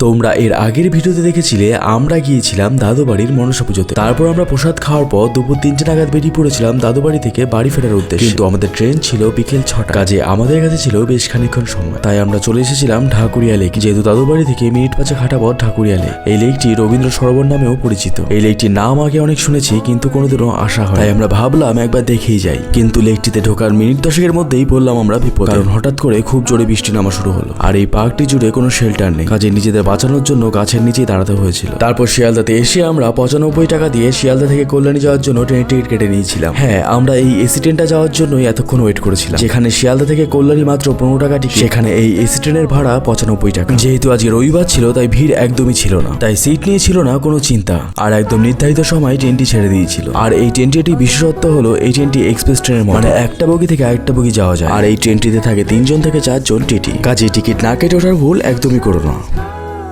তোমরা এর আগের ভিডিওতে দেখেছিলে, আমরা গিয়েছিলাম দাদু বাড়ির মনসা পুজোতে। তারপর আমরা প্রসাদ খাওয়ার পর দুপুর তিনটে নাগাদ বেরিয়ে পড়েছিলাম দাদু বাড়ি থেকে বাড়ি ফেরার উদ্দেশ্যে। কিন্তু আমাদের ট্রেন ছিল বিকেল ছটা। কাজে আমাদের কাছে ছিল বেশ খানিকক্ষণ সময়। তাই আমরা চলে এসেছিলাম ঢাকুরিয়া লেক, যেহেতু দাদু বাড়ি থেকে মিনিট পাঁচে হাঁটা পথ ঢাকুরিয়া লেক। এই লেকটি রবীন্দ্র সরোবর নামেও পরিচিত। এই লেকটির নাম আগে অনেক শুনেছি, কিন্তু কোনোদিনও আশা হয় তাই আমরা ভাবলাম একবার দেখেই যাই। কিন্তু লেকটিতে ঢোকার মিনিট দশকের মধ্যেই বললাম আমরা বিপদ। কারণ হঠাৎ করে খুব জোরে বৃষ্টি নামা শুরু হলো। আর এই পার্কটি জুড়ে কোনো শেল্টার নেই। কাজে নিজেদের বাঁচানোর জন্য গাছের নিচেই দাঁড়াতে হয়েছিল। তারপর শিয়ালদাতে এসে আমরা পঁচানব্বই টাকা দিয়ে শিয়ালদা থেকে কল্যাণী যাওয়ার জন্য ট্রেনের টিকিট কেটে নিয়েছিলাম। হ্যাঁ আমরা এই এসি ট্রেনটা যাওয়ার জন্যই এতক্ষণ ওয়েট করেছিলাম। যেখানে শিয়ালদা থেকে কল্যাণী মাত্র পনেরো টাকা টিকিট, সেখানে এই এসি ট্রেনের ভাড়া পঁচানব্বই টাকা। যেহেতু আজকে রবিবার ছিল, তাই ভিড় একদমই ছিল না। তাই সিট নিয়ে ছিল না কোনো চিন্তা। আর একদম নির্ধারিত সময় ট্রেনটি ছেড়ে দিয়েছিল। আর এই ট্রেনটি বিশেষত্ব হলো, এই ট্রেনটি এক্সপ্রেস ট্রেনের। মানে একটা বগি থেকে আরেকটা বগি যাওয়া যায়। আর এই ট্রেনটিতে থাকে তিনজন থেকে চারজন টিটি। কাজে টিকিট না কেটে ওঠার ভুল একদমই করো না।